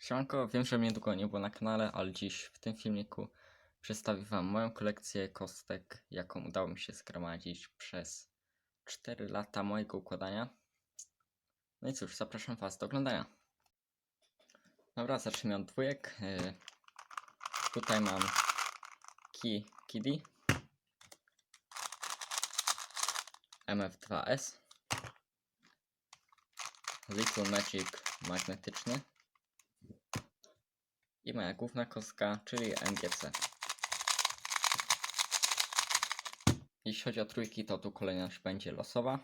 Siemanko, wiem, że mnie długo nie było na kanale, ale dziś w tym filmiku przedstawię Wam moją kolekcję kostek, jaką udało mi się zgromadzić przez 4 lata mojego układania. No i cóż, zapraszam Was do oglądania. Dobra, zacznijmy od dwójek. Yy, tutaj mam Key Kiddy MF2S Little Magic magnetyczny i moja główna kostka, czyli MGC. Jeśli chodzi o trójki, to tu kolejność będzie losowa.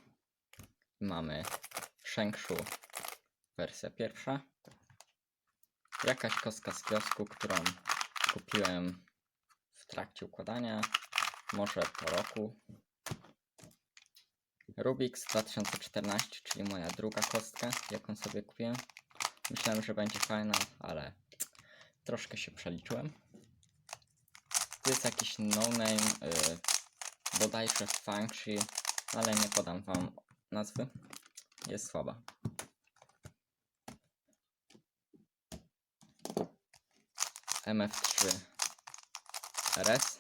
Mamy Shengshu, wersja pierwsza. Jakaś kostka z kiosku, którą kupiłem w trakcie układania, może po roku. Rubik z 2014, czyli moja druga kostka, jaką sobie kupiłem. Myślałem, że będzie fajna, ale troszkę się przeliczyłem. Tu jest jakiś no-name, yy, bodajże Fangshi, ale nie podam wam nazwy. Jest słaba. MF3 RS.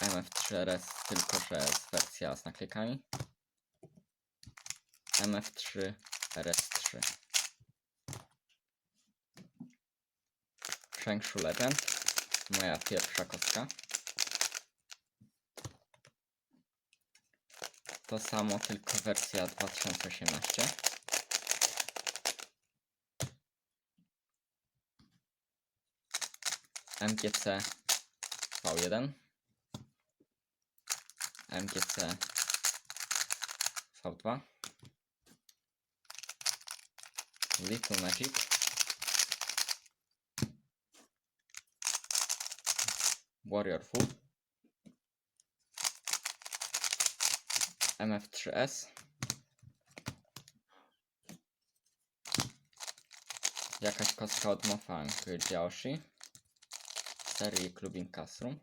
MF3 RS, tylko że jest wersja z naklejkami. MF3 RS3. Shengshu Legend. Moja pierwsza kostka. To samo, tylko wersja 2018. MGC V1. MGC V2. Little Magic. Warrior Food. MF3S. Jakaś kostka od Mofang Jiaoshi. Serii Clubbing Classroom.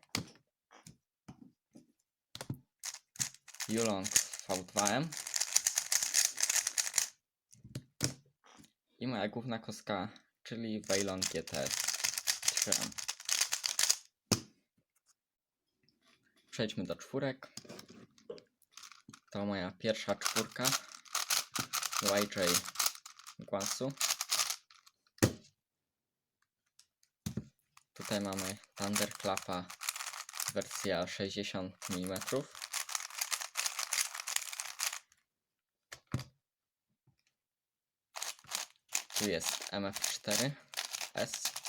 Yulong V2M. I moja główna kostka, czyli Weilon GTS 3M. Przejdźmy do czwórek. To moja pierwsza czwórka. YJ Guansu. Tutaj mamy Thunderclapa wersja 60 mm. Tu jest MF4S.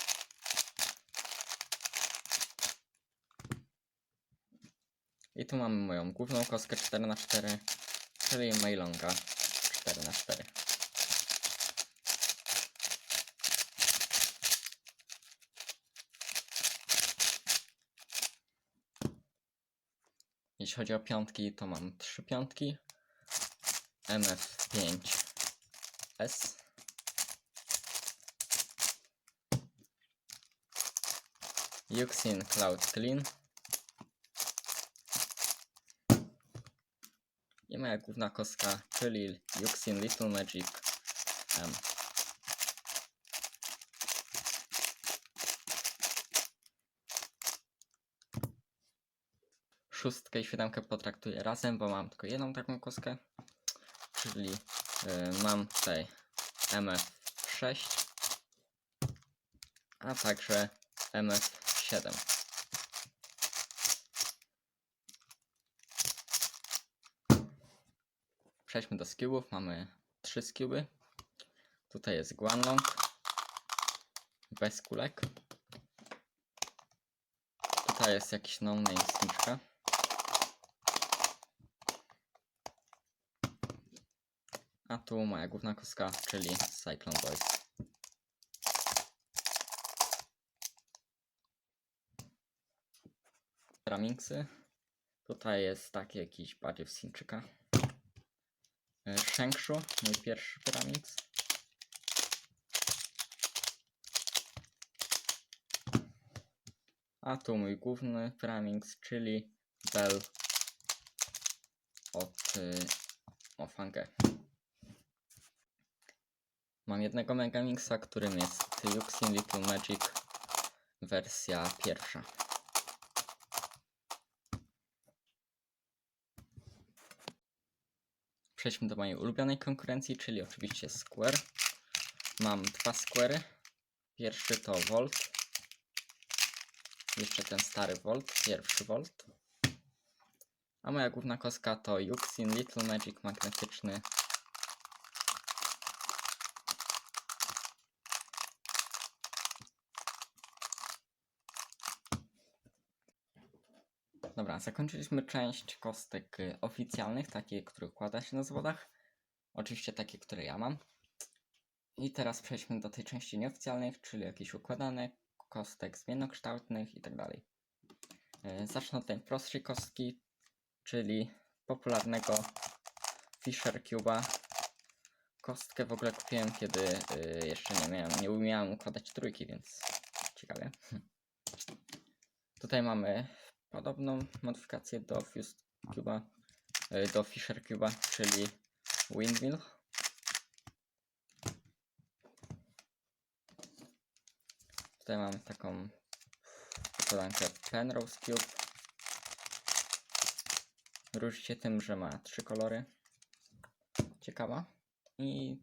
I tu mamy moją główną kostkę 4x4, czyli Mailonga 4x4. Jeśli chodzi o piątki, to mam trzy piątki. MF5S. Yuxin Cloud Clean. I moja główna kostka, czyli Yuxin Little Magic M. Szóstkę i siódemkę potraktuję razem, bo mam tylko jedną taką kostkę. Czyli y, mam tutaj MF6, a także MF7. Przejdźmy do skillów. Mamy trzy skilly. Tutaj jest Guanlong. Bez kulek. Tutaj jest jakiś no-name. A tu moja główna kostka, czyli Cyclone Boys. Ramingsy. Tutaj jest taki jakiś bardziej w. E, Shengshu, mój pierwszy Pyramix. A tu mój główny Pyramix, czyli Bell od y, Mofangę. Mam jednego Megamixa, którym jest Yuxin Little Magic wersja pierwsza. Przejdźmy do mojej ulubionej konkurencji, czyli oczywiście Square. Mam dwa Square'y. Pierwszy to Volt. Jeszcze ten stary Volt, pierwszy Volt. A moja główna kostka to Yuxin Little Magic magnetyczny. Dobra, zakończyliśmy część kostek y, oficjalnych, takie, które układa się na zawodach. Oczywiście takie, które ja mam. I teraz przejdźmy do tej części nieoficjalnych, czyli jakichś układanek, kostek zmiennokształtnych itd. Y, Zacznę od najprostszej kostki, czyli popularnego Fisher Cube'a. Kostkę w ogóle kupiłem, kiedy y, jeszcze nie miałem, nie umiałem układać trójki, więc ciekawie. Tutaj mamy podobną modyfikację do Fused Cube'a, y, do Fisher Cube'a, czyli Windmill. Tutaj mamy taką układankę Penrose Cube. Różni się tym, że ma trzy kolory. Ciekawa i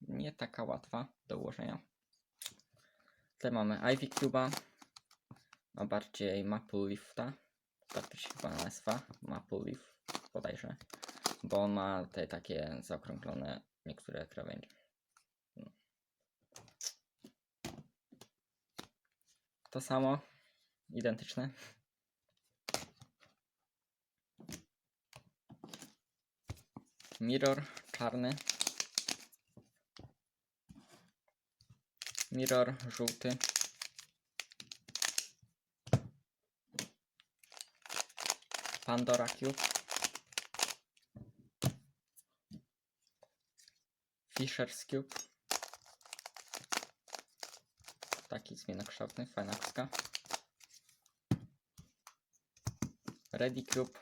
nie taka łatwa do ułożenia. Tutaj mamy Ivy Cube'a, a bardziej Maple Leafta. Tak to się chyba nazywa, Maple Leaf bodajże, bo on ma te takie zaokrąglone niektóre krawędzie. No. To samo, identyczne. Mirror czarny. Mirror żółty. Pandora Cube. Fisher's Cube. Taki zmienokształtny, fajna kostka. Ready Cube.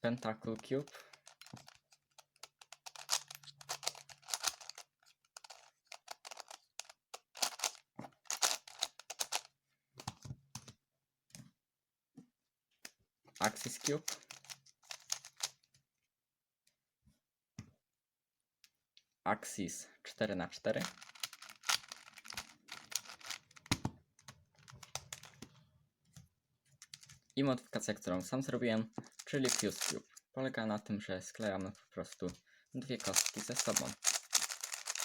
Pentacle Cube. Axis Cube. Axis 4 na 4 I modyfikacja, którą sam zrobiłem, czyli Fuse Cube. Polega na tym, że sklejamy po prostu dwie kostki ze sobą.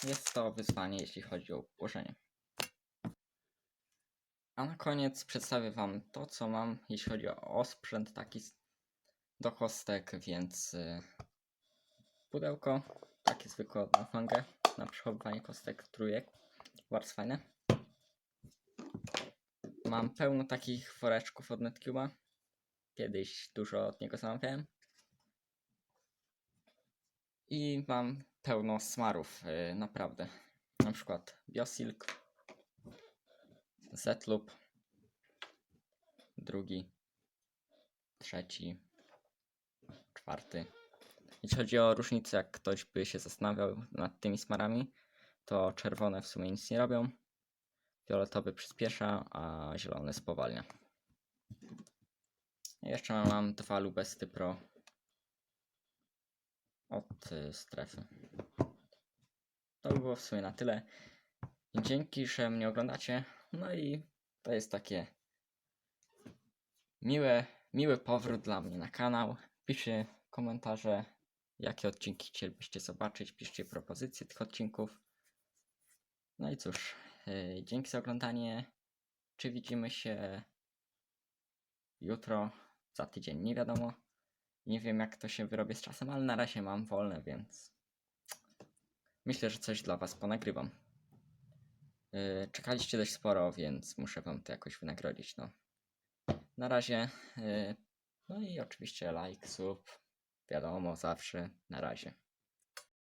Jest to wyzwanie, jeśli chodzi o ułożenie. A na koniec przedstawię Wam to, co mam, jeśli chodzi o osprzęt taki do kostek, więc y, pudełko, takie zwykłe na fangę, na przechowywanie kostek trójek, bardzo fajne. Mam pełno takich woreczków od Netcube'a, kiedyś dużo od niego zamawiałem. I mam pełno smarów, y, naprawdę. Na przykład Biosilk, Z-Loop, drugi, trzeci, czwarty. Jeśli chodzi o różnicę, jak ktoś by się zastanawiał nad tymi smarami, to czerwone w sumie nic nie robią, fioletowy przyspiesza, a zielony spowalnia. Jeszcze mam dwa Lubesty Pro od strefy. To by było w sumie na tyle. Dzięki, że mnie oglądacie. No i to jest takie miłe, miły powrót dla mnie na kanał. Piszcie komentarze, jakie odcinki chcielibyście zobaczyć. Piszcie propozycje tych odcinków. No i cóż, yy, dzięki za oglądanie. Czy widzimy się jutro, za tydzień, nie wiadomo. Nie wiem, jak to się wyrobię z czasem, ale na razie mam wolne, więc myślę, że coś dla Was ponagrywam. Yy, czekaliście dość sporo, więc muszę Wam to jakoś wynagrodzić. No. Na razie. Yy, no i oczywiście like, sub. Wiadomo, zawsze. Na razie.